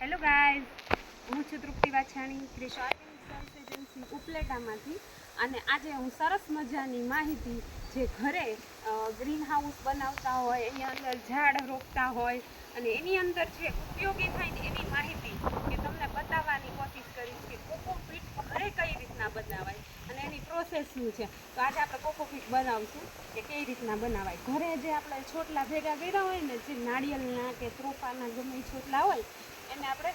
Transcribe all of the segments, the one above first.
Hello guys હું છું Trupti Vachhani, Krish organic agency ઉપલેટામાંથી. અને આજે હું સરસ મજાની માહિતી જે ઘરે ગ્રીન હાઉસ બનાવતા હોય, એની અંદર ઝાડ રોપતા હોય, અને એની અંદર જે ઉપયોગી થાય ને એની માહિતી કે તમને બતાવવાની કોશિશ કરીશ કે કોકોપીટ ઘરે કઈ રીતના બનાવાય અને એની પ્રોસેસ શું છે. તો આજે આપણે કોકોપીટ બનાવશું કે કઈ રીતના બનાવાય. ઘરે જે આપણે છોટલા ભેગા કર્યા હોય ને, જે નાળિયેરના કે ત્રોપાના ગમે છોટલા હોય એને આપણે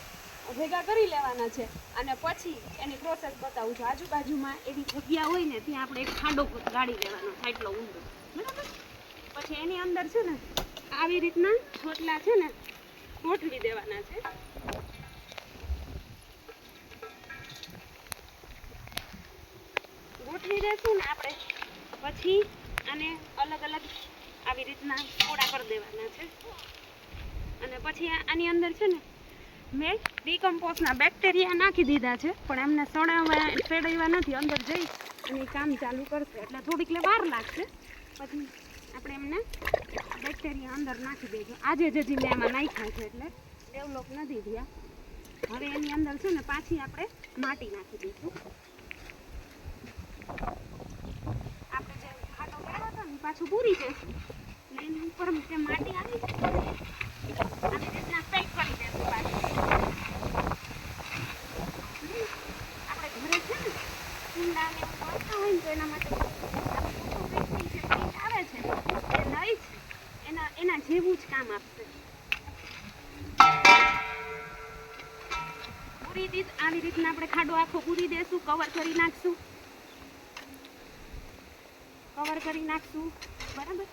ભેગા કરી લેવાના છે. અને પછી એની પ્રોસેસ બતાવું છું. આજુબાજુમાં એવી જગ્યા હોય ને, ત્યાં આપણે એક ખાડો ગાળી લેવાનો એટલો ઊંડો. બરાબર? પછી એની અંદર છે ને, આવી રીતના છોટલા છે ને, ગોઠવી દેવાના છે. ગોઠવી દેશું ને આપણે. પછી આને અલગ અલગ આવી રીતના પોળા કરી દેવાના છે. અને પછી આની અંદર છે ને મેં ડીકમ્પોઝના બેક્ટેરિયા નાખી દીધા છે, પણ એમને સડાવવા સડાવ્યા નથી, અંદર જઈ અને કામ ચાલુ કરશે. એટલે થોડીક લે વાર લાગશે. પછી આપણે એમને બેક્ટેરિયા અંદર નાખી દઈશું આજે જ હજી મેં એમાં નાખ્યા છે, એટલે ડેવલપ નથી થયા. હવે એની અંદર છે ને પાછી આપણે માટી નાખી દઈશું. આપણે જે ખાટો કર્યો હતો ને પાછું પૂરી જશે એની ઉપર માટી આવી આવી રીતના પેક કરી દેશું પાછું આપણે ઘરે છે ને કુંડા ને એવું વાળતા હોય ને તો એના માટે આવે છે. એ લઈ છે એના એના જેવું જ કામ આપશે. પૂરી દીધ આવી રીતના આપણે ખાડો આખો પૂરી દેશું કવર કરી નાખશું. કવર કરી નાખશું. બરાબર?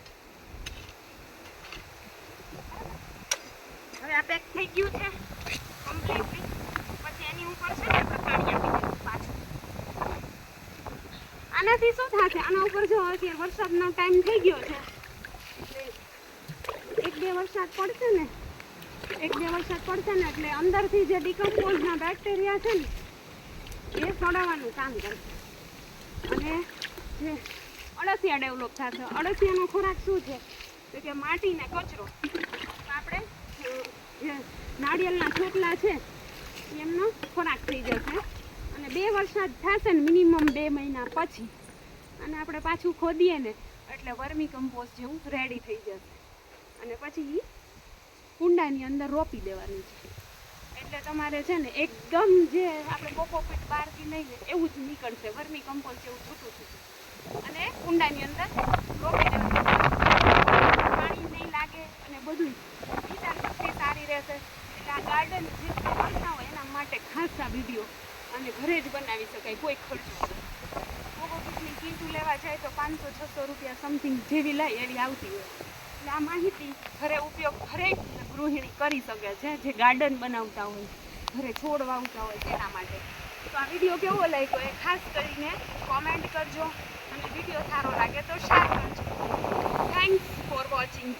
હવે આ પેક થઈ ગયું છે. કમ્પ્લીટલી પછી એની ઉપર છે ને આપણે પાણી આપી દઈશું પાછું આનાથી શું થશે? આના ઉપર જો અત્યારે વરસાદનો ટાઈમ થઈ ગયો છે. એક બે વરસાદ પડશે ને, એક બે વરસાદ પડશે ને એટલે અંદરથી જે ડિકમ્પોઝના બેક્ટેરિયા છે ને, એ સડાવવાનું કામ કરશે. અને જે અળસિયા ડેવલપ થશે. અળસિયાનો ખોરાક શું છે? તો કે માટી ને કચરો આપણે જે નાળિયેરના છોકલા છે, એમનો ખોરાક થઈ જશે. બે વરસાદ થશે ને મિનિમમ બે મહિના પછી. અને આપણે પાછું ખોદીએ ને, એટલે વર્મી કમ્પોસ્ટ જેવું રેડી થઈ જશે. અને પછી કુંડાની અંદર રોપી દેવાની છે. એટલે તમારે છે ને એકદમ જે આપણે કોકોપીટ બહારથી લઈએ એવું જ નીકળશે, વર્મી કમ્પોસ્ટ જેવું છૂટું છૂટું અને કુંડાની અંદર રોપી દેવાનું પાણી નહીં લાગે અને બધું સારી રહેશે. એટલે આ ગાર્ડન જે કરતા હોય એના માટે ખાસ આ વીડિયો અને ઘરે જ બનાવી શકાય, કોઈ ખર્ચો કોકોપીટની કીટું લેવા જાય તો પાંચસો, છસો રૂપિયા સમથિંગ જેવી લાય એવી આવતી હોય. એટલે આ માહિતી ઘરે ઉપયોગ ઘરે ગૃહિણી કરી શકે છે, જે ગાર્ડન બનાવતા હોય, ઘરે છોડ વાવતા હોય તેના માટે. તો આ વીડિયો કેવો લાગ્યો એ ખાસ કરીને કોમેન્ટ કરજો અને વીડિયો સારો લાગે તો શેર કરજો. Thanks for watching